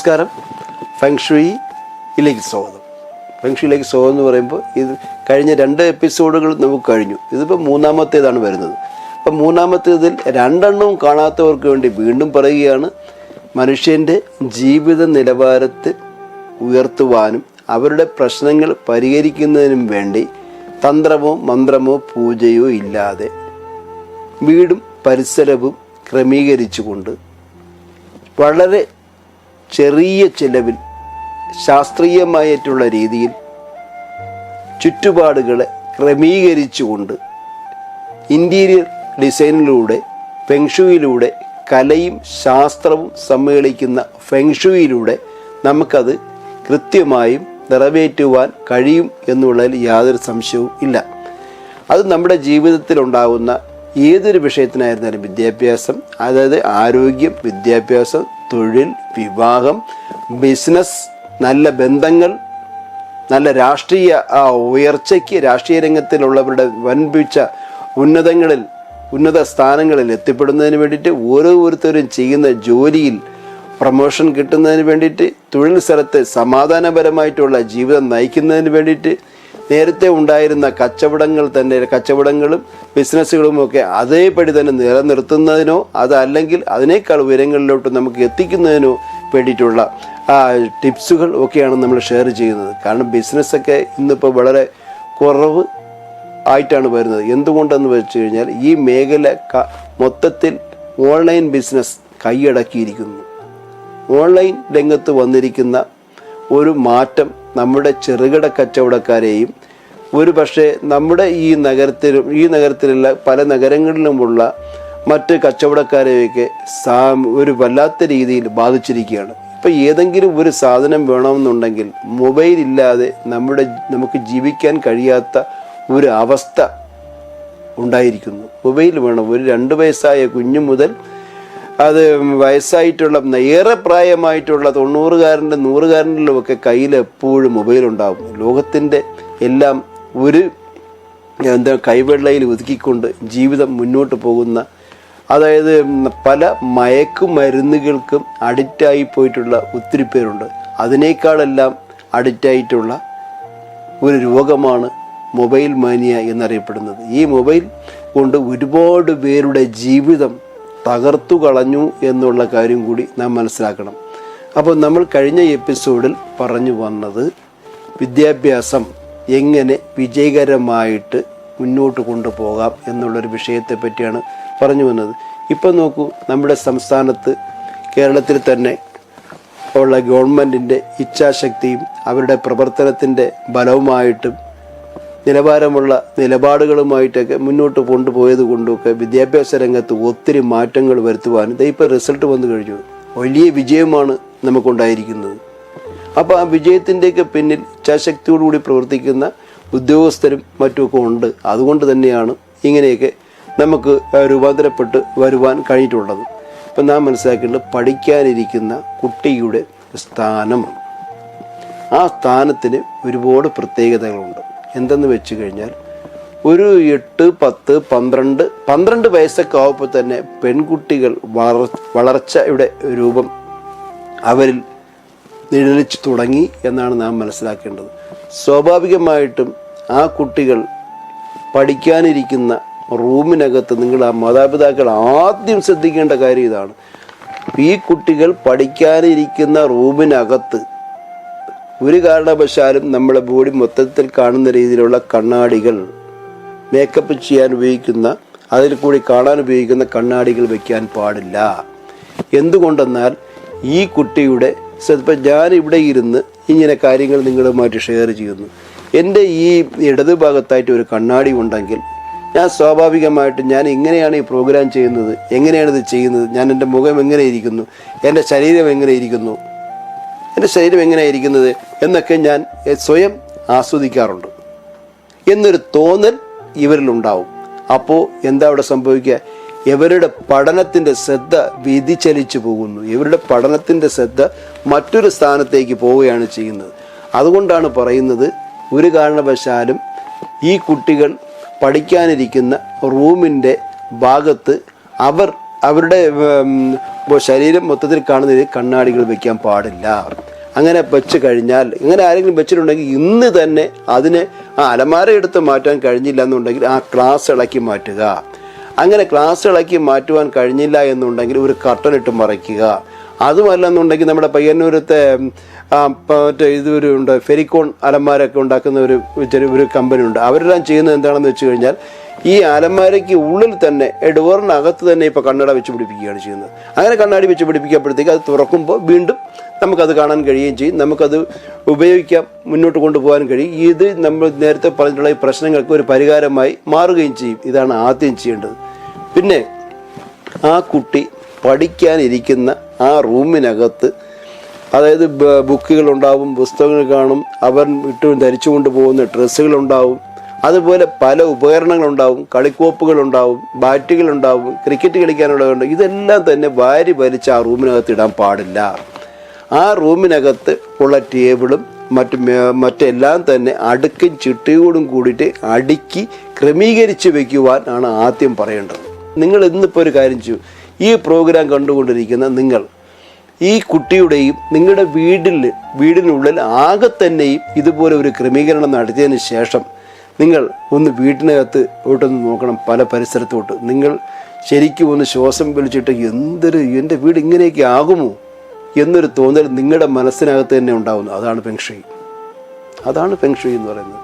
നമസ്കാരം. ഫെങ്ഷുയിലേക്ക് സ്വാഗതം. ഫെങ്ഷുയിലേക്ക് സ്വാഗതം എന്ന് പറയുമ്പോൾ ഇത് കഴിഞ്ഞ രണ്ട് എപ്പിസോഡുകൾ നമുക്ക് കഴിഞ്ഞു. ഇതിപ്പോൾ മൂന്നാമത്തേതാണ് വരുന്നത്. അപ്പം മൂന്നാമത്തേതിൽ രണ്ടെണ്ണവും കാണാത്തവർക്ക് വേണ്ടി വീണ്ടും പറയുകയാണ് മനുഷ്യന്റെ ജീവിത നിലവാരത്തെ ഉയർത്തുവാനും അവരുടെ പ്രശ്നങ്ങൾ പരിഹരിക്കുന്നതിനും വേണ്ടി തന്ത്രമോ മന്ത്രമോ പൂജയോ ഇല്ലാതെ വീടും പരിസരവും ക്രമീകരിച്ചുകൊണ്ട് വളരെ ചെറിയ ചിലവിൽ ശാസ്ത്രീയമായിട്ടുള്ള രീതിയിൽ ചുറ്റുപാടുകളെ ക്രമീകരിച്ചുകൊണ്ട് ഇന്റീരിയർ ഡിസൈനിലൂടെ ഫെങ്ഷുയിലൂടെ കലയും ശാസ്ത്രവും സമ്മേളിക്കുന്ന ഫെങ്ഷുയിലൂടെ നമുക്കത് കൃത്യമായും നിറവേറ്റുവാൻ കഴിയും എന്നുള്ളതിൽ യാതൊരു സംശയവും ഇല്ല. അത് നമ്മുടെ ജീവിതത്തിൽ ഉണ്ടാകുന്ന ഏതൊരു വിഷയത്തിനായിരുന്നാലും വിദ്യാഭ്യാസം അതായത് ആരോഗ്യം വിദ്യാഭ്യാസം തൊഴിൽ വിവാഹം ബിസിനസ് നല്ല ബന്ധങ്ങൾ നല്ല രാഷ്ട്രീയ ആ ഉയർച്ചയ്ക്ക് രാഷ്ട്രീയ രംഗത്തിലുള്ളവരുടെ വൻപിച്ച ഉന്നതങ്ങളിൽ ഉന്നത സ്ഥാനങ്ങളിൽ എത്തിപ്പെടുന്നതിന് വേണ്ടിയിട്ട് ഓരോരുത്തരും ചെയ്യുന്ന ജോലിയിൽ പ്രൊമോഷൻ കിട്ടുന്നതിന് വേണ്ടിയിട്ട് തൊഴിൽ സ്ഥലത്ത് സമാധാനപരമായിട്ടുള്ള ജീവിതം നയിക്കുന്നതിന് വേണ്ടിയിട്ട് നേരത്തെ ഉണ്ടായിരുന്ന കച്ചവടങ്ങൾ തന്നെ കച്ചവടങ്ങളും ബിസിനസ്സുകളും ഒക്കെ അതേപടി തന്നെ നിലനിർത്തുന്നതിനോ അതല്ലെങ്കിൽ അതിനേക്കാൾ ഉയരങ്ങളിലോട്ട് നമുക്ക് എത്തിക്കുന്നതിനോ വേണ്ടിയിട്ടുള്ള ടിപ്സുകൾ ഒക്കെയാണ് നമ്മൾ ഷെയർ ചെയ്യുന്നത്. കാരണം ബിസിനസ്സൊക്കെ ഇന്നിപ്പോൾ വളരെ കുറവ് ആയിട്ടാണ് വരുന്നത്. എന്തുകൊണ്ടെന്ന് വെച്ച് കഴിഞ്ഞാൽ ഈ മേഖല മൊത്തത്തിൽ ഓൺലൈൻ ബിസിനസ് കൈയടക്കിയിരിക്കുന്നു. ഓൺലൈൻ രംഗത്ത് വന്നിരിക്കുന്ന ഒരു മാറ്റം നമ്മുടെ ചെറുകിട കച്ചവടക്കാരെയും ഒരു പക്ഷേ നമ്മുടെ ഈ നഗരത്തിലും ഈ നഗരത്തിലുള്ള പല നഗരങ്ങളിലുമുള്ള മറ്റ് കച്ചവടക്കാരെയൊക്കെ സാ ഒരു വല്ലാത്ത രീതിയിൽ ബാധിച്ചിരിക്കുകയാണ്. ഇപ്പം ഏതെങ്കിലും ഒരു സാധനം വേണമെന്നുണ്ടെങ്കിൽ മൊബൈൽ ഇല്ലാതെ നമ്മുടെ നമുക്ക് ജീവിക്കാൻ കഴിയാത്ത ഒരു അവസ്ഥ ഉണ്ടായിരിക്കുന്നു. മൊബൈൽ വേണം. ഒരു രണ്ട് വയസ്സായ കുഞ്ഞു മുതൽ അത് വയസ്സായിട്ടുള്ള ഏറെ പ്രായമായിട്ടുള്ള തൊണ്ണൂറുകാരന്റെ നൂറുകാരന്റെ ഒക്കെ കയ്യിൽ എപ്പോഴും മൊബൈൽ ഉണ്ടാകും ലോകത്തിന്റെ എല്ലാം ഒരു എന്താ കൈവെള്ളയിൽ ഒതുക്കിക്കൊണ്ട് ജീവിതം മുന്നോട്ട് പോകുന്ന അതായത് പല മയക്കുമരുന്നുകൾക്കും അഡിക്റ്റായി പോയിട്ടുള്ള ഒത്തിരി പേരുണ്ട്. അതിനേക്കാളെല്ലാം അഡിക്റ്റായിട്ടുള്ള ഒരു രോഗമാണ് മൊബൈൽ മാനിയ എന്നറിയപ്പെടുന്നത്. ഈ മൊബൈൽ കൊണ്ട് ഒരുപാട് പേരുടെ ജീവിതം തകർത്തു കളഞ്ഞു എന്നുള്ള കാര്യം കൂടി നാം മനസ്സിലാക്കണം. അപ്പോൾ നമ്മൾ കഴിഞ്ഞ എപ്പിസോഡിൽ പറഞ്ഞു വന്നത് വിദ്യാഭ്യാസം എങ്ങനെ വിജയകരമായിട്ട് മുന്നോട്ട് കൊണ്ടുപോകാം എന്നുള്ളൊരു വിഷയത്തെ പറ്റിയാണ് പറഞ്ഞു വന്നത്. ഇപ്പം നോക്കൂ നമ്മുടെ സംസ്ഥാനത്ത് കേരളത്തിൽ തന്നെ ഉള്ള ഗവൺമെന്റിന്റെ ഇച്ഛാശക്തിയും അവരുടെ പ്രവർത്തനത്തിന്റെ ബലവുമായിട്ടും നിലവാരമുള്ള നിലപാടുകളുമായിട്ടൊക്കെ മുന്നോട്ട് കൊണ്ടുപോയത് കൊണ്ടൊക്കെ വിദ്യാഭ്യാസ രംഗത്ത് ഒത്തിരി മാറ്റങ്ങൾ വരുത്തുവാനും ഇപ്പോൾ റിസൾട്ട് വന്നു കഴിഞ്ഞു. വലിയ വിജയമാണ് നമുക്കുണ്ടായിരിക്കുന്നത്. അപ്പോൾ ആ വിജയത്തിന്റെയൊക്കെ പിന്നിൽ ഇച്ഛാശക്തിയോടുകൂടി പ്രവർത്തിക്കുന്ന ഉദ്യോഗസ്ഥരും മറ്റുമൊക്കെ ഉണ്ട്. അതുകൊണ്ട് തന്നെയാണ് ഇങ്ങനെയൊക്കെ നമുക്ക് രൂപാന്തരപ്പെട്ട് വരുവാൻ കഴിഞ്ഞിട്ടുള്ളത്. ഇപ്പം നാം മനസ്സിലാക്കേണ്ടത് പഠിക്കാനിരിക്കുന്ന കുട്ടിയുടെ സ്ഥാനം ആ സ്ഥാനത്തിന് ഒരുപാട് പ്രത്യേകതകളുണ്ട്. എന്തെന്ന് വെച്ച് കഴിഞ്ഞാൽ ഒരു എട്ട് പത്ത് പന്ത്രണ്ട് പന്ത്രണ്ട് വയസ്സൊക്കെ ആവുമ്പോൾ തന്നെ പെൺകുട്ടികൾ വളർ വളർച്ചയുടെ രൂപം അവരിൽ നിഴലിച്ചു തുടങ്ങി എന്നാണ് നാം മനസ്സിലാക്കേണ്ടത്. സ്വാഭാവികമായിട്ടും ആ കുട്ടികൾ പഠിക്കാനിരിക്കുന്ന റൂമിനകത്ത് നിങ്ങൾ ആ മാതാപിതാക്കൾ ആദ്യം ശ്രദ്ധിക്കേണ്ട കാര്യം ഇതാണ്. ഈ കുട്ടികൾ പഠിക്കാനിരിക്കുന്ന റൂമിനകത്ത് ഒരു കാരണവശാലും നമ്മളെ ബോഡി മൊത്തത്തിൽ കാണുന്ന രീതിയിലുള്ള കണ്ണാടികൾ മേക്കപ്പ് ചെയ്യാൻ ഉപയോഗിക്കുന്ന അതിൽ കൂടി കാണാൻ ഉപയോഗിക്കുന്ന കണ്ണാടികൾ വയ്ക്കാൻ പാടില്ല. എന്തുകൊണ്ടെന്നാൽ ഈ കുട്ടിയുടെ ഇപ്പം ഞാൻ ഇവിടെ ഇരുന്ന് ഇങ്ങനെ കാര്യങ്ങൾ നിങ്ങളുമായിട്ട് ഷെയർ ചെയ്യുന്നു. എന്റെ ഈ ഇടത് ഭാഗത്തായിട്ട് ഒരു കണ്ണാടി ഉണ്ടെങ്കിൽ ഞാൻ സ്വാഭാവികമായിട്ട് ഞാൻ എങ്ങനെയാണ് ഈ പ്രോഗ്രാം ചെയ്യുന്നത് എങ്ങനെയാണ് ഇത് ചെയ്യുന്നത് ഞാൻ എന്റെ മുഖം എങ്ങനെ ഇരിക്കുന്നു എന്റെ ശരീരം എങ്ങനെ ഇരിക്കുന്നു എന്റെ ശരീരം എങ്ങനെ ഇരിക്കുന്നത് എന്നൊക്കെ ഞാൻ സ്വയം ആസ്വദിക്കാറുണ്ട്. എന്നൊരു തോന്നൽ ഇവരിലുണ്ടാവും. അപ്പോൾ എന്താ അവിടെ സംഭവിക്കുക? ഇവരുടെ പഠനത്തിന്റെ ശ്രദ്ധ വ്യതിചലിച്ചു പോകുന്നു. ഇവരുടെ പഠനത്തിന്റെ ശ്രദ്ധ മറ്റൊരു സ്ഥാനത്തേക്ക് പോവുകയാണ് ചെയ്യുന്നത്. അതുകൊണ്ടാണ് പറയുന്നത് ഒരു കാരണവശാലും ഈ കുട്ടികൾ പഠിക്കാനിരിക്കുന്ന റൂമിന്റെ ഭാഗത്ത് അവർ അവരുടെ ശരീരം മൊത്തത്തിൽ കാണുന്ന രീതിയിൽ കണ്ണാടികൾ വെക്കാൻ പാടില്ല. അങ്ങനെ വെച്ച് കഴിഞ്ഞാൽ ഇങ്ങനെ ആരെങ്കിലും വെച്ചിട്ടുണ്ടെങ്കിൽ ഇന്ന് തന്നെ അതിനെ ആ അലമാര എടുത്ത് മാറ്റാൻ കഴിഞ്ഞില്ല എന്നുണ്ടെങ്കിൽ ആ ക്ലാസ് ഇളക്കി മാറ്റുക. അങ്ങനെ ക്ലാസ് ഇളക്കി മാറ്റുവാൻ കഴിഞ്ഞില്ല എന്നുണ്ടെങ്കിൽ ഒരു കർട്ടൻ ഇട്ട് മറയ്ക്കുക അതുമല്ല എന്നുണ്ടെങ്കിൽ നമ്മുടെ പയ്യന്നൂരത്തെ മറ്റേ ഇതൊരു ഉണ്ട് ഫെരിക്കോൺ അലമാരൊക്കെ ഉണ്ടാക്കുന്ന ഒരു ചെറിയ ഒരു കമ്പനി ഉണ്ട്. അവരെല്ലാം ചെയ്യുന്നത് എന്താണെന്ന് വെച്ച് കഴിഞ്ഞാൽ ഈ അലമാരയ്ക്ക് ഉള്ളിൽ തന്നെ ഡോറിനകത്ത് തന്നെ ഇപ്പോൾ കണ്ണട വെച്ച് പിടിപ്പിക്കുകയാണ് ചെയ്യുന്നത്. അങ്ങനെ കണ്ണാടി വെച്ച് പിടിപ്പിക്കപ്പോഴത്തേക്ക് അത് തുറക്കുമ്പോൾ വീണ്ടും നമുക്കത് കാണാൻ കഴിയുകയും ചെയ്യും. നമുക്കത് ഉപയോഗിക്കാം മുന്നോട്ട് കൊണ്ടുപോകാൻ കഴിയും. ഇത് നമ്മൾ നേരത്തെ പറഞ്ഞിട്ടുള്ള ഈ പ്രശ്നങ്ങൾക്ക് ഒരു പരിഹാരമായി മാറുകയും ചെയ്യും. ഇതാണ് ആദ്യം ചെയ്യേണ്ടത്. പിന്നെ ആ കുട്ടി പഠിക്കാനിരിക്കുന്ന ആ റൂമിനകത്ത് അതായത് ബുക്കുകളുണ്ടാവും പുസ്തകങ്ങൾ കാണും അവൻ ഇട്ട് ധരിച്ചുകൊണ്ട് പോകുന്ന ഡ്രസ്സുകളുണ്ടാവും അതുപോലെ പല ഉപകരണങ്ങളുണ്ടാവും കളിക്കോപ്പുകളുണ്ടാവും ബാറ്റുകളുണ്ടാവും ക്രിക്കറ്റ് കളിക്കാനുള്ളതുണ്ട് ഇതെല്ലാം തന്നെ വാരി വലിച്ച് ആ റൂമിനകത്ത് ഇടാൻ പാടില്ല. ആ റൂമിനകത്ത് ഉള്ള ടേബിളും മറ്റ് മറ്റെല്ലാം തന്നെ അടുക്കും ചിട്ടയോടും കൂടിയിട്ട് അടുക്കി ക്രമീകരിച്ച് വെക്കുവാൻ ആണ് ആദ്യം പറയേണ്ടത്. നിങ്ങൾ ഇന്നിപ്പോൾ ഒരു കാര്യം ചെയ്യും. ഈ പ്രോഗ്രാം കണ്ടുകൊണ്ടിരിക്കുന്ന നിങ്ങൾ ഈ കുട്ടിയുടെയും നിങ്ങളുടെ വീടിൽ വീടിനുള്ളിൽ ആകെ തന്നെയും ഇതുപോലെ ഒരു ക്രമീകരണം നടത്തിയതിന് ശേഷം നിങ്ങൾ ഒന്ന് വീട്ടിനകത്ത് ഓട്ടൊന്ന് നോക്കണം പല പരിസരത്തോട്ട്. നിങ്ങൾ ശരിക്കും ഒന്ന് ശ്വാസം വിളിച്ചിട്ട് എന്തൊരു എന്റെ വീട് ഇങ്ങനെയൊക്കെ ആകുമോ? എന്നൊരു തോന്നൽ നിങ്ങളുടെ മനസ്സിനകത്ത് തന്നെ ഉണ്ടാകുന്നു അതാണ് ഫെങ്ഷുയി അതാണ് ഫെങ്ഷുയി എന്ന് പറയുന്നത്.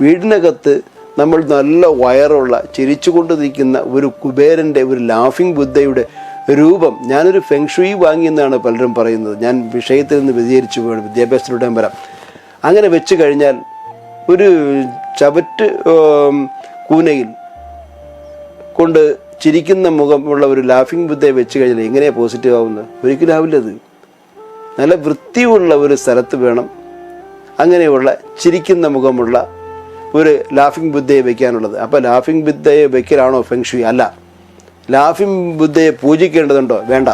വീടിനകത്ത് നമ്മൾ നല്ല വയറുള്ള ചിരിച്ചുകൊണ്ട് നിൽക്കുന്ന ഒരു കുബേരന്റെ ഒരു ലാഫിംഗ് ബുദ്ധയുടെ രൂപം ഞാനൊരു ഫെങ്ഷുയി വാങ്ങിയെന്നാണ് പലരും പറയുന്നത്. ഞാൻ വിഷയത്തിൽ നിന്ന് വ്യതിചരിച്ചു പോയാണ് വിദ്യാഭ്യാസത്തിലൂടെ വരാം. അങ്ങനെ വെച്ച് കഴിഞ്ഞാൽ ഒരു ചവറ്റ് കൂനയിൽ കൊണ്ട് ചിരിക്കുന്ന മുഖമുള്ള ഒരു ലാഫിംഗ് ബുദ്ധയെ വെച്ച് കഴിഞ്ഞാൽ എങ്ങനെയാണ് പോസിറ്റീവ് ആവുന്നത്? ഒരിക്കലും ആവില്ല അത്. നല്ല വൃത്തിയുള്ള ഒരു സ്ഥലത്ത് വേണം അങ്ങനെയുള്ള ചിരിക്കുന്ന മുഖമുള്ള ഒരു ലാഫിംഗ് ബുദ്ധയെ വെക്കാനുള്ളത്. അപ്പോൾ ലാഫിംഗ് ബുദ്ധയെ വെക്കലാണോ ഫെങ്ഷുയി അല്ല. ലാഫിംഗ് ബുദ്ധയെ പൂജിക്കേണ്ടതുണ്ടോ? വേണ്ട.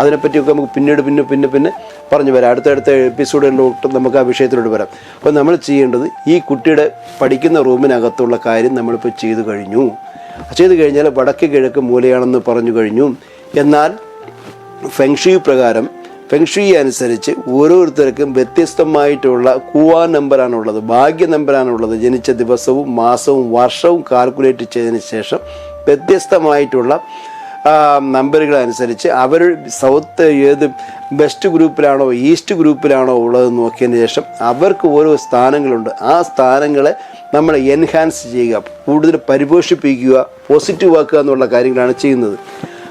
അതിനെപ്പറ്റിയൊക്കെ നമുക്ക് പിന്നീട് പിന്നെ പിന്നെ പിന്നെ പറഞ്ഞു വരാം. അടുത്ത അടുത്തടുത്ത എപ്പിസോഡുകളിലോട്ട് നമുക്ക് ആ വിഷയത്തിലോട്ട് വരാം. അപ്പോൾ നമ്മൾ ചെയ്യേണ്ടത് ഈ കുട്ടിയുടെ പഠിക്കുന്ന റൂമിനകത്തുള്ള കാര്യം നമ്മളിപ്പോൾ ചെയ്തു കഴിഞ്ഞു. ചെയ്തു കഴിഞ്ഞാൽ വടക്ക് കിഴക്ക് മൂലയാണെന്ന് പറഞ്ഞു കഴിഞ്ഞു. എന്നാൽ ഫെങ്ഷി പ്രകാരം ഫെങ്ഷി അനുസരിച്ച് ഓരോരുത്തർക്കും വ്യത്യസ്തമായിട്ടുള്ള കൂവാ നമ്പറാണുള്ളത് ഭാഗ്യ നമ്പറാണുള്ളത്. ജനിച്ച ദിവസവും മാസവും വർഷവും കാൽക്കുലേറ്റ് ചെയ്തതിന് ശേഷം വ്യത്യസ്തമായിട്ടുള്ള നമ്പറുകൾ അനുസരിച്ച് അവർ സൗത്ത് ഏത് വെസ്റ്റ് ഗ്രൂപ്പിലാണോ ഈസ്റ്റ് ഗ്രൂപ്പിലാണോ ഉള്ളത് നോക്കിയതിന് ശേഷം അവർക്ക് ഓരോ സ്ഥാനങ്ങളുണ്ട്. ആ സ്ഥാനങ്ങളെ നമ്മൾ എൻഹാൻസ് ചെയ്യുക കൂടുതൽ പരിപോഷിപ്പിക്കുക പോസിറ്റീവ് ആക്കുക എന്നുള്ള കാര്യങ്ങളാണ് ചെയ്യുന്നത്.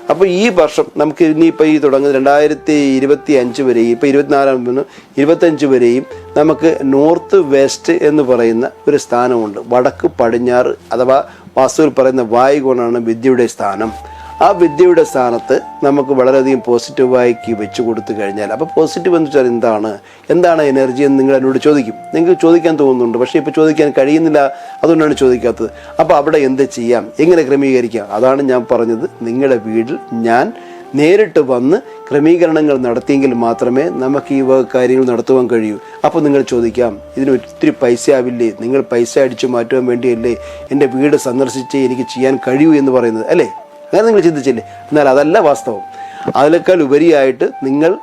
അപ്പോൾ ഈ വർഷം നമുക്ക് ഇനിയിപ്പോൾ ഈ തുടങ്ങുന്നത് രണ്ടായിരത്തി ഇരുപത്തി അഞ്ച് വരെയും ഇപ്പോൾ ഇരുപത്തിനാലാം ഇരുപത്തഞ്ച് വരെയും നമുക്ക് നോർത്ത് വെസ്റ്റ് എന്ന് പറയുന്ന ഒരു സ്ഥാനമുണ്ട്. വടക്ക് പടിഞ്ഞാറ് അഥവാ വാസ്തുവിൽ പറയുന്ന വായുകൊണ്ടാണ് വിദ്യയുടെ സ്ഥാനം. ആ വിദ്യയുടെ സ്ഥാനത്ത് നമുക്ക് വളരെയധികം പോസിറ്റീവായിക്ക് വെച്ച് കൊടുത്തു കഴിഞ്ഞാൽ അപ്പോൾ പോസിറ്റീവ് എന്ന് വെച്ചാൽ എന്താണ്? എന്താണ് എനർജി എന്ന് നിങ്ങൾ എന്നോട് ചോദിക്കും. നിങ്ങൾക്ക് ചോദിക്കാൻ തോന്നുന്നുണ്ട് പക്ഷേ ഇപ്പോൾ ചോദിക്കാൻ കഴിയുന്നില്ല അതുകൊണ്ടാണ് ചോദിക്കാത്തത്. അപ്പോൾ അവിടെ എന്ത് ചെയ്യാം? എങ്ങനെ ക്രമീകരിക്കാം? അതാണ് ഞാൻ പറഞ്ഞത്. നിങ്ങളുടെ വീട്ടിൽ ഞാൻ നേരിട്ട് വന്ന് ക്രമീകരണങ്ങൾ നടത്തിയെങ്കിൽ മാത്രമേ നമുക്ക് ഈ വക കാര്യങ്ങൾ നടത്തുവാൻ കഴിയൂ. അപ്പോൾ നിങ്ങൾ ചോദിക്കാം ഇതിന് ഒത്തിരി പൈസ ആവില്ലേ നിങ്ങൾ പൈസ അടിച്ചു മാറ്റുവാൻ വേണ്ടിയല്ലേ എന്റെ വീട് സന്ദർശിച്ച് എനിക്ക് ചെയ്യാൻ കഴിയൂ എന്ന് പറയുന്നത്? അല്ലേ? അങ്ങനെ നിങ്ങൾ ചിന്തിച്ചില്ലേ? എന്നാൽ അതല്ല വാസ്തവം. അതിനേക്കാൾ ഉപരിയായിട്ട് നിങ്ങൾ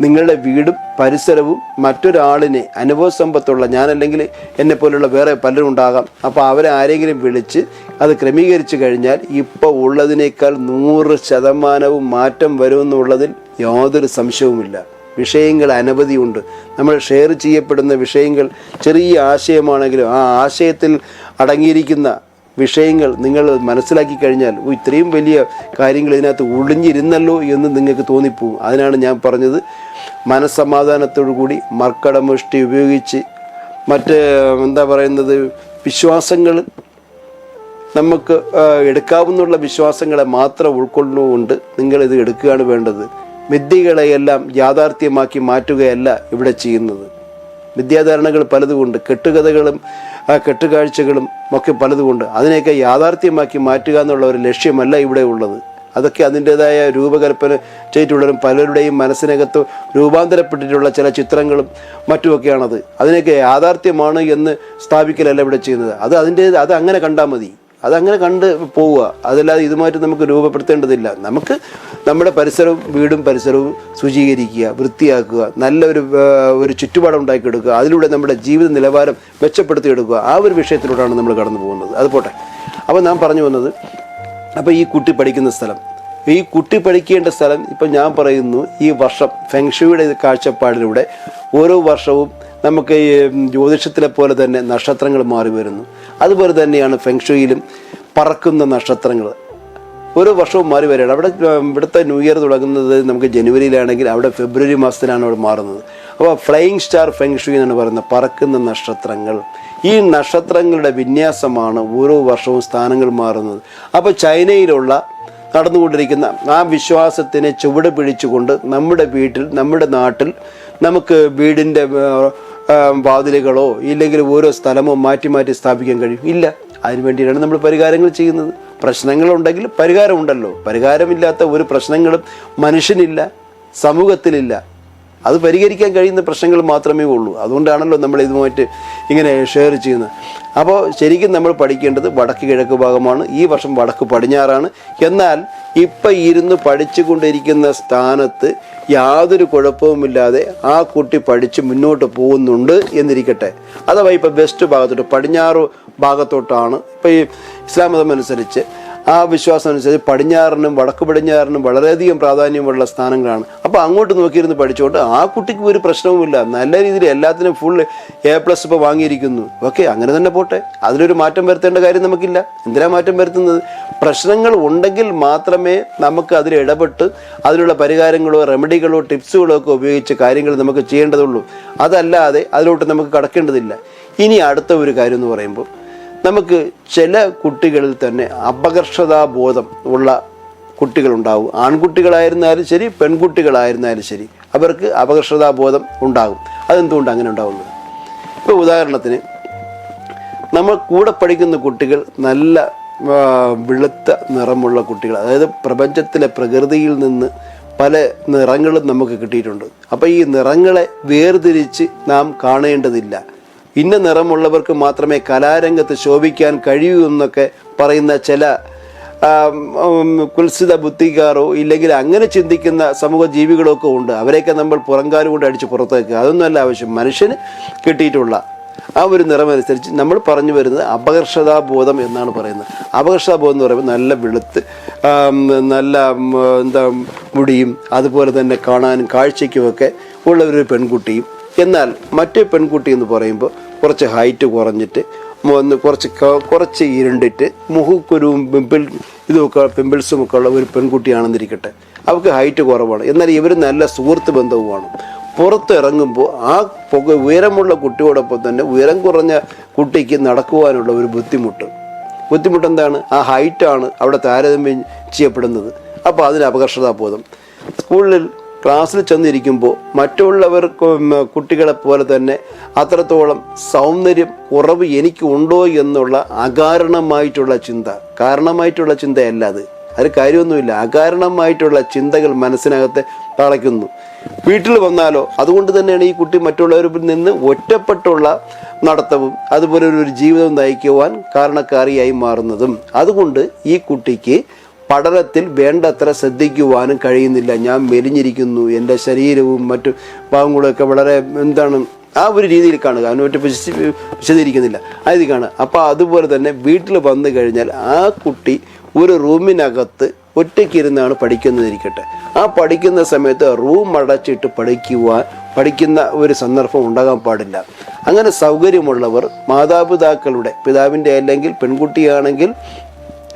നിങ്ങളുടെ വീടും പരിസരവും മറ്റൊരാളിനെ അനുഭവ സമ്പത്തുള്ള ഞാനല്ലെങ്കിൽ എന്നെ പോലുള്ള വേറെ പലരും ഉണ്ടാകാം. അപ്പോൾ അവരെ ആരെങ്കിലും വിളിച്ച് അത് ക്രമീകരിച്ചു കഴിഞ്ഞാൽ ഇപ്പോൾ ഉള്ളതിനേക്കാൾ നൂറ് ശതമാനവും മാറ്റം വരുമെന്നുള്ളതിൽ യാതൊരു സംശയവുമില്ല. വിഷയങ്ങൾ അനവധിയുണ്ട് നമ്മൾ ഷെയർ ചെയ്യപ്പെടുന്ന വിഷയങ്ങൾ ചെറിയ ആശയമാണെങ്കിലും ആ ആശയത്തിൽ അടങ്ങിയിരിക്കുന്ന വിഷയങ്ങൾ നിങ്ങൾ മനസ്സിലാക്കി കഴിഞ്ഞാൽ "ഓ, ഇത്രയും വലിയ കാര്യങ്ങൾ ഇതിനകത്ത് ഒളിഞ്ഞിരുന്നല്ലോ എന്ന് നിങ്ങൾക്ക് തോന്നിപ്പോവും അതിനാണ് ഞാൻ പറഞ്ഞത്. മനസ്സമാധാനത്തോടു കൂടി മർക്കടമുഷ്ടി ഉപയോഗിച്ച് മറ്റ് എന്താ പറയുന്നത് വിശ്വാസങ്ങൾ നമുക്ക് എടുക്കാവുന്ന എടുക്കാവുന്നുള്ള വിശ്വാസങ്ങളെ മാത്രം ഉൾക്കൊള്ളുകൊണ്ട് നിങ്ങൾ ഇത് എടുക്കുകയാണ് വേണ്ടത്. വിദ്യകളെയെല്ലാം യാഥാർത്ഥ്യമാക്കി മാറ്റുകയല്ല ഇവിടെ ചെയ്യുന്നത്. വിദ്യാധാരണകൾ പലതുമുണ്ട് കെട്ടുകഥകളും കെട്ടുകാഴ്ചകളും ഒക്കെ പലതുമുണ്ട് അതിനെയൊക്കെ യാഥാർത്ഥ്യമാക്കി മാറ്റുക എന്നുള്ള ഒരു ലക്ഷ്യമല്ല ഇവിടെ ഉള്ളത്. അതൊക്കെ അതിന്റെതായ രൂപകൽപ്പന ചെയ്തിട്ടുള്ളവരും പലരുടെയും മനസ്സിനകത്ത് രൂപാന്തരപ്പെട്ടിട്ടുള്ള ചില ചിത്രങ്ങളും മറ്റുമൊക്കെയാണത്. അതിനൊക്കെ യാഥാർത്ഥ്യമാണ് എന്ന് സ്ഥാപിക്കലല്ല ഇവിടെ ചെയ്യുന്നത്. അത് അതിന്റെ അത് അങ്ങനെ കണ്ടാൽ മതി. അതങ്ങനെ കണ്ട് പോവുക. അതല്ലാതെ ഇതുമായിട്ട് നമുക്ക് രൂപപ്പെടുത്തേണ്ടതില്ല. നമുക്ക് നമ്മുടെ പരിസരവും വീടും പരിസരവും ശുചീകരിക്കുക വൃത്തിയാക്കുക നല്ലൊരു ഒരു ചുറ്റുപാട് ഉണ്ടാക്കിയെടുക്കുക അതിലൂടെ നമ്മുടെ ജീവിത നിലവാരം മെച്ചപ്പെടുത്തിയെടുക്കുക. ആ ഒരു വിഷയത്തിലൂടെയാണ് നമ്മൾ കടന്നു പോകുന്നത്. അത് പോട്ടെ. അപ്പോൾ ഞാൻ പറഞ്ഞു വന്നത് അപ്പോൾ ഈ കുട്ടി പഠിക്കുന്ന സ്ഥലം. ഈ കുട്ടി പഠിക്കേണ്ട സ്ഥലം ഇപ്പം ഞാൻ പറയുന്നു ഈ വർഷം ഫെങ്ഷുയുടെ കാഴ്ചപ്പാടിലൂടെ ഓരോ വർഷവും നമുക്ക് ഈ ജ്യോതിഷത്തിലെ പോലെ തന്നെ നക്ഷത്രങ്ങൾ മാറി വരുന്നു. അതുപോലെ തന്നെയാണ് ഫെങ്ഷുയിലും പറക്കുന്ന നക്ഷത്രങ്ങൾ. ഓരോ വർഷവും മാറി വരികയാണ്. അവിടെ ഇവിടുത്തെ ന്യൂ ഇയർ തുടങ്ങുന്നത് നമുക്ക് ജനുവരിയിലാണെങ്കിൽ അവിടെ ഫെബ്രുവരി മാസത്തിലാണ് അവിടെ മാറുന്നത്. അപ്പോൾ ഫ്ലൈയിങ് സ്റ്റാർ ഫെങ്ഷു എന്നാണ് പറയുന്നത്. പറക്കുന്ന നക്ഷത്രങ്ങൾ. ഈ നക്ഷത്രങ്ങളുടെ വിന്യാസമാണ് ഓരോ വർഷവും സ്ഥാനങ്ങൾ മാറുന്നത്. അപ്പോൾ ചൈനയിലുള്ള നടന്നുകൊണ്ടിരിക്കുന്ന ആ വിശ്വാസത്തിനെ ചുവട് പിടിച്ചുകൊണ്ട് നമ്മുടെ വീട്ടിൽ നമ്മുടെ നാട്ടിൽ നമുക്ക് വീടിന്റെ വാതിലുകളോ ഇല്ലെങ്കിൽ ഓരോ സ്ഥലമോ മാറ്റി മാറ്റി സ്ഥാപിക്കാൻ കഴിയും? ഇല്ല. അതിനു വേണ്ടിയിട്ടാണ് നമ്മൾ പരിഹാരങ്ങൾ ചെയ്യുന്നത്. പ്രശ്നങ്ങളുണ്ടെങ്കിൽ പരിഹാരമുണ്ടല്ലോ. പരിഹാരമില്ലാത്ത ഒരു പ്രശ്നങ്ങളും മനുഷ്യനില്ല സമൂഹത്തിലില്ല. അത് പരിഹരിക്കാൻ കഴിയുന്ന പ്രശ്നങ്ങൾ മാത്രമേ ഉള്ളൂ. അതുകൊണ്ടാണല്ലോ നമ്മൾ ഇതുമായിട്ട് ഇങ്ങനെ ഷെയർ ചെയ്യുന്നത്. അപ്പോൾ ശരിക്കും നമ്മൾ പഠിക്കേണ്ടത് വടക്ക് കിഴക്ക് ഭാഗമാണ്. ഈ വർഷം വടക്ക് പടിഞ്ഞാറാണ്. എന്നാൽ ഇപ്പം ഇരുന്ന് പഠിച്ചുകൊണ്ടിരിക്കുന്ന സ്ഥാനത്ത് യാതൊരു കുഴപ്പവുമില്ലാതെ ആ കുട്ടി പഠിച്ച് മുന്നോട്ട് പോകുന്നുണ്ട് എന്നിരിക്കട്ടെ. അഥവാ ഇപ്പം വെസ്റ്റ് ഭാഗത്തോട്ട് പടിഞ്ഞാറ് ഭാഗത്തോട്ടാണ്. ഇപ്പം ഈ ഇസ്ലാം മതം അനുസരിച്ച് ആ വിശ്വാസം അനുസരിച്ച് പടിഞ്ഞാറിനും വടക്ക് പടിഞ്ഞാറിനും വളരെയധികം പ്രാധാന്യമുള്ള സ്ഥാനങ്ങളാണ്. അപ്പോൾ അങ്ങോട്ട് നോക്കിയിരുന്ന് പഠിച്ചുകൊണ്ട് ആ കുട്ടിക്ക് ഒരു പ്രശ്നവുമില്ല. നല്ല രീതിയിൽ എല്ലാത്തിനും ഫുൾ എ പ്ലസ് ഇപ്പോൾ വാങ്ങിയിരിക്കുന്നു. ഓക്കെ അങ്ങനെ തന്നെ പോട്ടെ. അതിലൊരു മാറ്റം വരുത്തേണ്ട കാര്യം നമുക്കില്ല. എന്തിനാ മാറ്റം വരുത്തുന്നത്? പ്രശ്നങ്ങൾ ഉണ്ടെങ്കിൽ മാത്രമേ നമുക്ക് അതിൽ ഇടപെട്ട് അതിനുള്ള പരിഹാരങ്ങളോ റെമഡികളോ ടിപ്സുകളോ ഒക്കെ ഉപയോഗിച്ച് കാര്യങ്ങൾ നമുക്ക് ചെയ്യേണ്ടതുള്ളൂ. അതല്ലാതെ അതിലോട്ട് നമുക്ക് കടക്കേണ്ടതില്ല. ഇനി അടുത്ത ഒരു കാര്യം എന്ന് പറയുമ്പോൾ നമുക്ക് ചില കുട്ടികളിൽ തന്നെ അപകർഷതാബോധം ഉള്ള കുട്ടികളുണ്ടാവും. ആൺകുട്ടികളായിരുന്നാലും ശരി പെൺകുട്ടികളായിരുന്നാലും ശരി അവർക്ക് അപകർഷതാബോധം ഉണ്ടാകും. അതെന്തുകൊണ്ട് അങ്ങനെ ഉണ്ടാവുന്നത്? ഇപ്പോൾ ഉദാഹരണത്തിന് നമ്മൾ കൂടെ പഠിക്കുന്ന കുട്ടികൾ നല്ല വെളുത്ത നിറമുള്ള കുട്ടികൾ അതായത് പ്രപഞ്ചത്തിലെ പ്രകൃതിയിൽ നിന്ന് പല നിറങ്ങളും നമുക്ക് കിട്ടിയിട്ടുണ്ട്. അപ്പോൾ ഈ നിറങ്ങളെ വേർതിരിച്ച് നാം കാണേണ്ടതില്ല. ഇന്ന നിറമുള്ളവർക്ക് മാത്രമേ കലാരംഗത്ത് ശോഭിക്കാൻ കഴിയൂ എന്നൊക്കെ പറയുന്ന ചില കുൽസിത ബുദ്ധിക്കാരോ ഇല്ലെങ്കിൽ അങ്ങനെ ചിന്തിക്കുന്ന സമൂഹ ജീവികളോ ഒക്കെ ഉണ്ട്. അവരെയൊക്കെ നമ്മൾ പുറങ്കാലും കൊണ്ട് അടിച്ച് പുറത്തേക്ക്. അതൊന്നുമല്ല ആവശ്യം. മനുഷ്യന് കിട്ടിയിട്ടുള്ള ആ ഒരു നിറമനുസരിച്ച് നമ്മൾ പറഞ്ഞു വരുന്നത് അപകർഷതാബോധം എന്നാണ് പറയുന്നത്. അപകർഷതാബോധം എന്ന് പറയുമ്പോൾ നല്ല വെളുത്ത് നല്ല എന്താ മുടിയും അതുപോലെ തന്നെ കാണാനും കാഴ്ചയ്ക്കുമൊക്കെ ഉള്ള ഒരു പെൺകുട്ടിയും എന്നാൽ മറ്റേ പെൺകുട്ടി എന്ന് പറയുമ്പോൾ കുറച്ച് ഹൈറ്റ് കുറഞ്ഞിട്ട് ഒന്ന് കുറച്ച് കുറച്ച് ഇരുണ്ടിട്ട് മുഖക്കുരുവും പിമ്പിൾ ഇതുമൊക്കെ പിമ്പിൾസും ഒക്കെ ഉള്ള ഒരു പെൺകുട്ടിയാണെന്നിരിക്കട്ടെ. അവർക്ക് ഹൈറ്റ് കുറവാണ്. എന്നാൽ ഇവർ നല്ല സുഹൃത്ത് ബന്ധവുമാണ്. പുറത്തിറങ്ങുമ്പോൾ ആ പുക ഉയരമുള്ള കുട്ടിയോടൊപ്പം തന്നെ ഉയരം കുറഞ്ഞ കുട്ടിക്ക് നടക്കുവാനുള്ള ഒരു ബുദ്ധിമുട്ട്. ബുദ്ധിമുട്ട് എന്താണ്? ആ ഹൈറ്റാണ് അവിടെ താരതമ്യം ചെയ്യപ്പെടുന്നത്. അപ്പോൾ അതിന് അപകർഷതാബോധം. സ്കൂളിൽ ക്ലാസ്സിൽ ചെന്നിരിക്കുമ്പോൾ മറ്റുള്ളവർ കുട്ടികളെ പോലെ തന്നെ അത്രത്തോളം സൗന്ദര്യം കുറവ് എനിക്ക് ഉണ്ടോ എന്നുള്ള അകാരണമായിട്ടുള്ള ചിന്ത. കാരണമായിട്ടുള്ള ചിന്തയല്ല അത്. അത് കാര്യമൊന്നുമില്ല. അകാരണമായിട്ടുള്ള ചിന്തകൾ മനസ്സിനകത്തെ തളയ്ക്കുന്നു. വീട്ടിൽ വന്നാലോ അതുകൊണ്ട് തന്നെയാണ് ഈ കുട്ടി മറ്റുള്ളവരിൽ നിന്ന് ഒറ്റപ്പെട്ടുള്ള നടത്തവും അതുപോലെ ഒരു ജീവിതം നയിക്കുവാൻ കാരണക്കാരിയായി മാറുന്നതും. അതുകൊണ്ട് ഈ കുട്ടിക്ക് പഠനത്തിൽ വേണ്ടത്ര ശ്രദ്ധിക്കുവാനും കഴിയുന്നില്ല. ഞാൻ മെലിഞ്ഞിരിക്കുന്നു. എന്റെ ശരീരവും മറ്റു ഭാഗങ്ങളൊക്കെ വളരെ എന്താണ് ആ ഒരു രീതിയിൽ കാണുക. അതിനെ പറ്റി വിശദീ- വിശദീകരിക്കുന്നില്ല. ആ കാണുക. അപ്പോൾ അതുപോലെ തന്നെ വീട്ടിൽ വന്നു കഴിഞ്ഞാൽ ആ കുട്ടി ഒരു റൂമിനകത്ത് ഒറ്റയ്ക്കിരുന്നാണ് പഠിക്കുന്നതിരിക്കട്ടെ ആ പഠിക്കുന്ന സമയത്ത് റൂം അടച്ചിട്ട് പഠിക്കുവാൻ പഠിക്കുന്ന ഒരു സന്ദർഭം ഉണ്ടാകാൻ പാടില്ല. അങ്ങനെ സൗകര്യമുള്ളവർ മാതാപിതാക്കളുടെ പിതാവിന്റെ അല്ലെങ്കിൽ പെൺകുട്ടിയാണെങ്കിൽ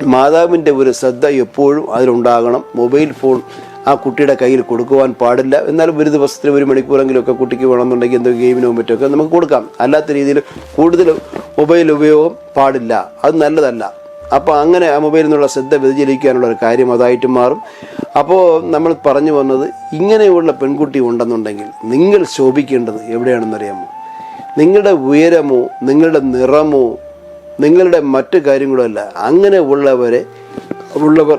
മാതാവിന്റെ ഒരു ശ്രദ്ധ എപ്പോഴും അതിലുണ്ടാകണം. മൊബൈൽ ഫോൺ ആ കുട്ടിയുടെ കയ്യിൽ കൊടുക്കുവാൻ പാടില്ല. എന്നാലും ഒരു ദിവസത്തിൽ ഒരു മണിക്കൂറെങ്കിലും ഒക്കെ കുട്ടിക്ക് വേണമെന്നുണ്ടെങ്കിൽ എന്തോ ഗെയിമിനോ മറ്റൊക്കെ നമുക്ക് കൊടുക്കാം. അല്ലാത്ത രീതിയിൽ കൂടുതൽ മൊബൈൽ ഉപയോഗം പാടില്ല. അത് നല്ലതല്ല. അപ്പോൾ അങ്ങനെ ആ മൊബൈലിൽ നിന്നുള്ള ശ്രദ്ധ വ്യതിചലിക്കാനുള്ള ഒരു കാര്യം അതായിട്ട് മാറും. അപ്പോൾ നമ്മൾ പറഞ്ഞു വന്നത് ഇങ്ങനെയുള്ള പെൺകുട്ടി ഉണ്ടെന്നുണ്ടെങ്കിൽ നിങ്ങൾ ശോഭിക്കേണ്ടത് എവിടെയാണെന്നറിയാമോ? നിങ്ങളുടെ ഉയരമോ നിങ്ങളുടെ നിറമോ നിങ്ങളുടെ മറ്റു കാര്യങ്ങളുമല്ല അങ്ങനെ ഉള്ളവരെ ഉള്ളവർ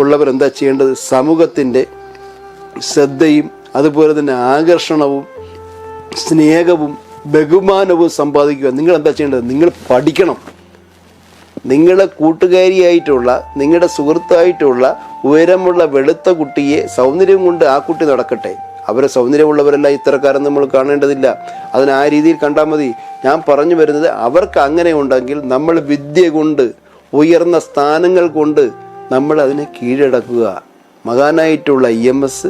ഉള്ളവർ എന്താ ചെയ്യേണ്ടത്? സമൂഹത്തിന്റെ ശ്രദ്ധയും അതുപോലെ തന്നെ ആകർഷണവും സ്നേഹവും ബഹുമാനവും സമ്പാദിക്കുക. നിങ്ങൾ എന്താ ചെയ്യേണ്ടത്? നിങ്ങൾ പഠിക്കണം. നിങ്ങളെ കൂട്ടുകാരിയായിട്ടുള്ള നിങ്ങളുടെ സുഹൃത്തായിട്ടുള്ള ഉയരമുള്ള വെളുത്ത കുട്ടിയെ സൗന്ദര്യം കൊണ്ട് ആ കുട്ടി നടക്കട്ടെ. അവരെ സൗന്ദര്യമുള്ളവരെല്ലാം ഇത്തരക്കാരെന്ന് നമ്മൾ കാണേണ്ടതില്ല. അതിന് ആ രീതിയിൽ കണ്ടാൽ മതി. ഞാൻ പറഞ്ഞു വരുന്നത് അവർക്ക് അങ്ങനെ ഉണ്ടെങ്കിൽ നമ്മൾ വിദ്യ കൊണ്ട് ഉയർന്ന സ്ഥാനങ്ങൾ കൊണ്ട് നമ്മൾ അതിനെ കീഴടക്കുക. മകാനായിട്ടുള്ള E M S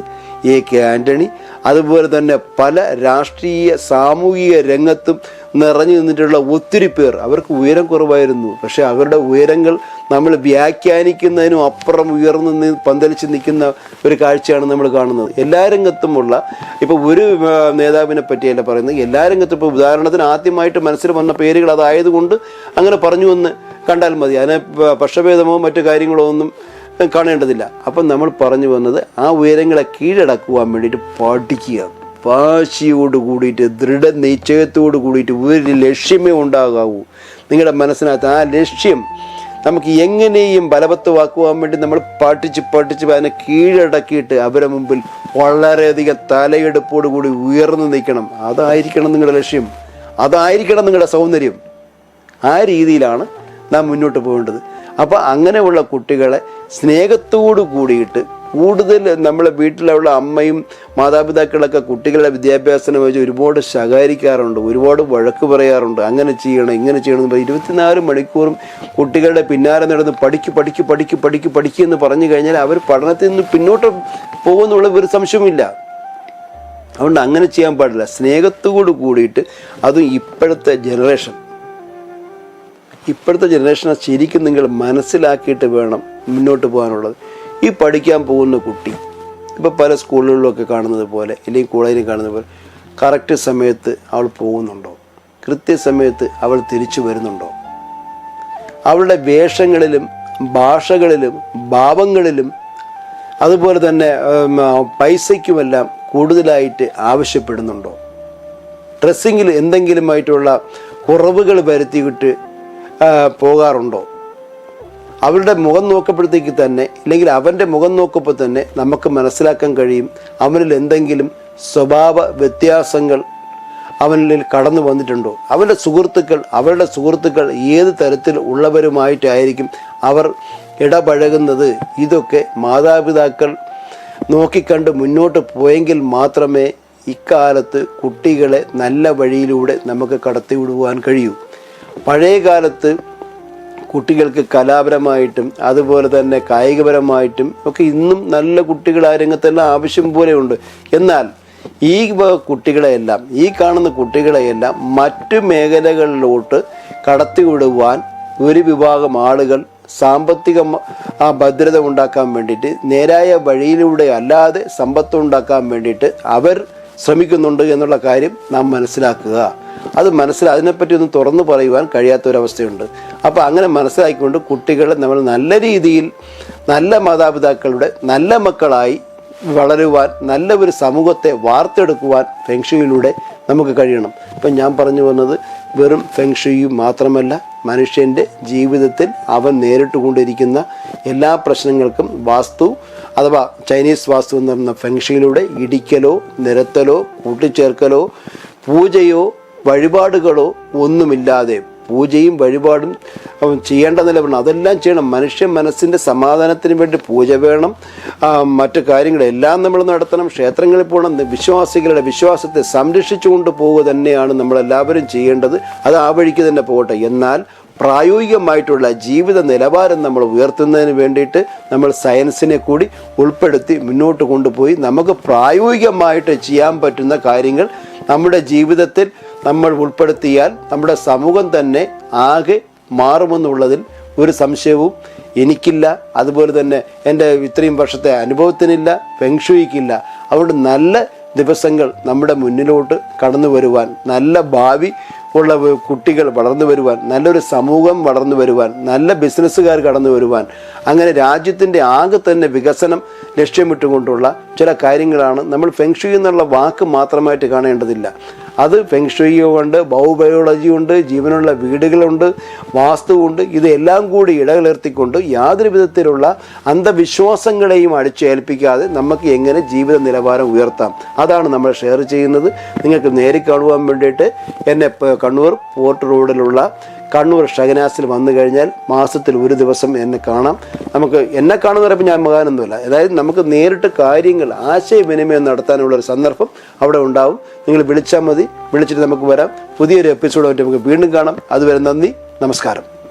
A K Antony അതുപോലെ തന്നെ പല രാഷ്ട്രീയ സാമൂഹിക രംഗത്തും നിറഞ്ഞു നിന്നിട്ടുള്ള ഒത്തിരി പേർ. അവർക്ക് ഉയരം കുറവായിരുന്നു. പക്ഷേ അവരുടെ ഉയരങ്ങൾ നമ്മൾ വ്യാഖ്യാനിക്കുന്നതിനും അപ്പുറം ഉയർന്ന് പന്തലിച്ച് നിൽക്കുന്ന ഒരു കാഴ്ചയാണ് നമ്മൾ കാണുന്നത്. എല്ലാ രംഗത്തുമുള്ള ഇപ്പോൾ ഒരു നേതാവിനെ പറ്റിയല്ല പറയുന്നത്. എല്ലാ രംഗത്തും ഇപ്പോൾ ഉദാഹരണത്തിന് ആദ്യമായിട്ട് മനസ്സിൽ വന്ന പേരുകൾ അതായതുകൊണ്ട് അങ്ങനെ പറഞ്ഞു എന്ന് കണ്ടാൽ മതി. അതിനെ പക്ഷഭേദമോ മറ്റു കാര്യങ്ങളോ ഒന്നും കാണേണ്ടതില്ല. അപ്പം നമ്മൾ പറഞ്ഞു വന്നത് ആ ഉയരങ്ങളെ കീഴടക്കുവാൻ വേണ്ടിയിട്ട് പഠിക്കുക. വാശിയോട് കൂടിയിട്ട് ദൃഢനിശ്ചയത്തോട് കൂടിയിട്ട് ഒരു ലക്ഷ്യമേ ഉണ്ടാകാവൂ. നിങ്ങളുടെ മനസ്സിനകത്ത് ആ ലക്ഷ്യം നമുക്ക് എങ്ങനെയും ബലവത്തുവാക്കുവാൻ വേണ്ടി നമ്മൾ പാട്ടിച്ച് പാട്ടിച്ച് അതിനെ കീഴടക്കിയിട്ട് അവരെ മുമ്പിൽ വളരെയധികം തലയെടുപ്പോട് കൂടി ഉയർന്നു നിൽക്കണം. അതായിരിക്കണം നിങ്ങളുടെ ലക്ഷ്യം. അതായിരിക്കണം നിങ്ങളുടെ സൗന്ദര്യം. ആ രീതിയിലാണ് നാം മുന്നോട്ട് പോകേണ്ടത്. അപ്പോൾ അങ്ങനെയുള്ള കുട്ടികളെ സ്നേഹത്തോടു കൂടിയിട്ട് കൂടുതൽ നമ്മളെ വീട്ടിലുള്ള അമ്മയും മാതാപിതാക്കളൊക്കെ കുട്ടികളുടെ വിദ്യാഭ്യാസത്തിനെ വെച്ച് ഒരുപാട് ശകാരിക്കാറുണ്ട് ഒരുപാട് വഴക്ക് പറയാറുണ്ട്. അങ്ങനെ ചെയ്യണം ഇങ്ങനെ ചെയ്യണം എന്ന് പറയും. ഇരുപത്തിനാല് മണിക്കൂറും കുട്ടികളുടെ പിന്നാലെ നടന്ന് പഠിക്ക് പഠിക്ക് പഠിക്ക് പഠിക്ക് എന്ന് പറഞ്ഞു കഴിഞ്ഞാൽ അവർ പഠനത്തിൽ നിന്ന് പിന്നോട്ട് പോകുന്നുള്ള ഒരു സംശയമില്ല അതുകൊണ്ട് അങ്ങനെ ചെയ്യാൻ പാടില്ല. സ്നേഹത്തോട് കൂടിയിട്ട് അതും ഇപ്പോഴത്തെ ജനറേഷൻ. ഇപ്പോഴത്തെ ജനറേഷനെ ശരിക്കും നിങ്ങൾ മനസ്സിലാക്കിയിട്ട് വേണം മുന്നോട്ട് പോകാനുള്ളത്. ഈ പഠിക്കാൻ പോകുന്ന കുട്ടി ഇപ്പോൾ പല സ്കൂളുകളിലൊക്കെ കാണുന്നത് പോലെ അല്ലെങ്കിൽ കോളേജിൽ കാണുന്നത് പോലെ കറക്റ്റ് സമയത്ത് അവൾ പോകുന്നുണ്ടോ? കൃത്യസമയത്ത് അവൾ തിരിച്ചു വരുന്നുണ്ടോ? അവളുടെ വേഷങ്ങളിലും ഭാഷകളിലും ഭാവങ്ങളിലും അതുപോലെ തന്നെ പൈസയ്ക്കുമെല്ലാം കൂടുതലായിട്ട് ആവശ്യപ്പെടുന്നുണ്ടോ? ഡ്രസ്സിങ്ങിൽ എന്തെങ്കിലുമായിട്ടുള്ള കുറവുകൾ വരുത്തിയിട്ട് പോകാറുണ്ടോ? അവരുടെ മുഖം നോക്കപ്പോഴത്തേക്ക് തന്നെ അല്ലെങ്കിൽ അവന്റെ മുഖം നോക്കുമ്പോൾ തന്നെ നമുക്ക് മനസ്സിലാക്കാൻ കഴിയും അവനിൽ എന്തെങ്കിലും സ്വഭാവ വ്യത്യാസങ്ങൾ അവനിൽ കടന്നു വന്നിട്ടുണ്ടോ. അവന്റെ സുഹൃത്തുക്കൾ അവരുടെ സുഹൃത്തുക്കൾ ഏത് തരത്തിൽ ഉള്ളവരുമായിട്ടായിരിക്കും അവർ ഇടപഴകുന്നത്. ഇതൊക്കെ മാതാപിതാക്കൾ നോക്കിക്കണ്ട് മുന്നോട്ട് പോയെങ്കിൽ മാത്രമേ ഇക്കാലത്ത് കുട്ടികളെ നല്ല വഴിയിലൂടെ നമുക്ക് കടത്തിവിടുവാൻ കഴിയൂ. പഴയ കാലത്ത് കുട്ടികൾക്ക് കലാപരമായിട്ടും അതുപോലെ തന്നെ കായികപരമായിട്ടും ഒക്കെ ഇന്നും നല്ല കുട്ടികൾ ആ രംഗത്തെല്ലാം ആവശ്യം പോലെയുണ്ട് എന്നാൽ ഈ കുട്ടികളെയെല്ലാം ഈ കാണുന്ന കുട്ടികളെയെല്ലാം മറ്റു മേഖലകളിലോട്ട് കടത്തിവിടുവാൻ ഒരു വിഭാഗം ആളുകൾ സാമ്പത്തിക ഭദ്രത ഉണ്ടാക്കാൻ വേണ്ടിയിട്ട് നേരായ വഴിയിലൂടെ അല്ലാതെ സമ്പത്ത് ഉണ്ടാക്കാൻ വേണ്ടിയിട്ട് അവർ ശ്രമിക്കുന്നുണ്ട് എന്നുള്ള കാര്യം നാം മനസ്സിലാക്കുക. അത് മനസ്സിൽ അതിനെപ്പറ്റി ഒന്നും തുറന്നു പറയുവാൻ കഴിയാത്തൊരവസ്ഥയുണ്ട്. അപ്പോൾ അങ്ങനെ മനസ്സിലാക്കിക്കൊണ്ട് കുട്ടികളെ നമ്മൾ നല്ല രീതിയിൽ നല്ല മാതാപിതാക്കളുടെ നല്ല മക്കളായി വളരുവാൻ നല്ല ഒരു സമൂഹത്തെ വാർത്തെടുക്കുവാൻ ഫെങ്ഷുയിലൂടെ നമുക്ക് കഴിയണം. ഇപ്പം ഞാൻ പറഞ്ഞു വന്നത് വെറും ഫെങ്ഷുയും മാത്രമല്ല മനുഷ്യന്റെ ജീവിതത്തിൽ അവൻ നേരിട്ട് കൊണ്ടിരിക്കുന്ന എല്ലാ പ്രശ്നങ്ങൾക്കും വാസ്തു അഥവാ ചൈനീസ് വാസ്തു എന്ന് പറയുന്ന ഇടിക്കലോ നിരത്തലോ കൂട്ടിച്ചേർക്കലോ പൂജയോ വഴിപാടുകളോ ഒന്നുമില്ലാതെ പൂജയും വഴിപാടും ചെയ്യേണ്ട നിലവരണം അതെല്ലാം ചെയ്യണം. മനുഷ്യ മനസ്സിന്റെ സമാധാനത്തിന് വേണ്ടി പൂജ വേണം. മറ്റു കാര്യങ്ങളെല്ലാം നമ്മൾ നടത്തണം. ക്ഷേത്രങ്ങളിൽ പോകണം. വിശ്വാസികളുടെ വിശ്വാസത്തെ സംരക്ഷിച്ചുകൊണ്ട് പോവുക തന്നെയാണ് നമ്മളെല്ലാവരും ചെയ്യേണ്ടത്. അത് ആ വഴിക്ക് തന്നെ പോകട്ടെ. എന്നാൽ പ്രായോഗികമായിട്ടുള്ള ജീവിത നിലവാരം നമ്മൾ ഉയർത്തുന്നതിന് വേണ്ടിയിട്ട് നമ്മൾ സയൻസിനെ കൂടി ഉൾപ്പെടുത്തി മുന്നോട്ട് കൊണ്ടുപോയി നമുക്ക് പ്രായോഗികമായിട്ട് ചെയ്യാൻ പറ്റുന്ന കാര്യങ്ങൾ നമ്മുടെ ജീവിതത്തിൽ നമ്മൾ ഉൾപ്പെടുത്തിയാൽ നമ്മുടെ സമൂഹം തന്നെ ആകെ മാറുമെന്നുള്ളതിൽ ഒരു സംശയവും എനിക്കില്ല. അതുപോലെ തന്നെ എന്റെ ഇത്രയും വർഷത്തെ അനുഭവത്തിനില്ല ഫെങ്ഷുയിക്കില്ല അതുകൊണ്ട് നല്ല ദിവസങ്ങൾ നമ്മുടെ മുന്നിലോട്ട് കടന്നു വരുവാൻ നല്ല ഭാവി ഉള്ള കുട്ടികൾ വളർന്നു വരുവാൻ നല്ലൊരു സമൂഹം വളർന്നു വരുവാൻ നല്ല ബിസിനസ്സുകാർ കടന്നു വരുവാൻ അങ്ങനെ രാജ്യത്തിന്റെ ആകെ തന്നെ വികസനം ലക്ഷ്യമിട്ടുകൊണ്ടുള്ള ചില കാര്യങ്ങളാണ് നമ്മൾ ഫെങ്ഷു എന്നുള്ള വാക്ക് മാത്രമായിട്ട് കാണേണ്ടതില്ല. അത് ഫെങ്ഷുയോ ഉണ്ട് ബയോളജി ഉണ്ട് ജീവനുള്ള വീടുകളുണ്ട് വാസ്തുവുണ്ട്. ഇതെല്ലാം കൂടി ഇടകലർത്തിക്കൊണ്ട് യാതൊരു വിധത്തിലുള്ള അന്ധവിശ്വാസങ്ങളെയും അടിച്ചേൽപ്പിക്കാതെ നമുക്ക് എങ്ങനെ ജീവിത നിലവാരം ഉയർത്താം? അതാണ് നമ്മൾ ഷെയർ ചെയ്യുന്നത്. നിങ്ങൾക്ക് നേരിൽ കാണുവാൻ വേണ്ടിയിട്ട് എന്നെ കണ്ണൂർ പോർട്ട് റോഡിലുള്ള കണ്ണൂർ ഷഗനാസിൽ വന്നു കഴിഞ്ഞാൽ മാസത്തിൽ ഒരു ദിവസം എന്നെ കാണാം. നമുക്ക് എന്നെ കാണുന്ന പറയുമ്പോൾ ഞാൻ മകാനൊന്നുമില്ല അതായത് നമുക്ക് നേരിട്ട് കാര്യങ്ങൾ ആശയവിനിമയം നടത്താനുള്ള ഒരു സന്ദർഭം അവിടെ ഉണ്ടാവും. നിങ്ങൾ വിളിച്ചാൽ മതി. വിളിച്ചിട്ട് നമുക്ക് വരാം. പുതിയൊരു എപ്പിസോഡ് എപ്പിസോഡായിട്ട് നമുക്ക് വീണ്ടും കാണാം. അതുവരെ നന്ദി. നമസ്കാരം.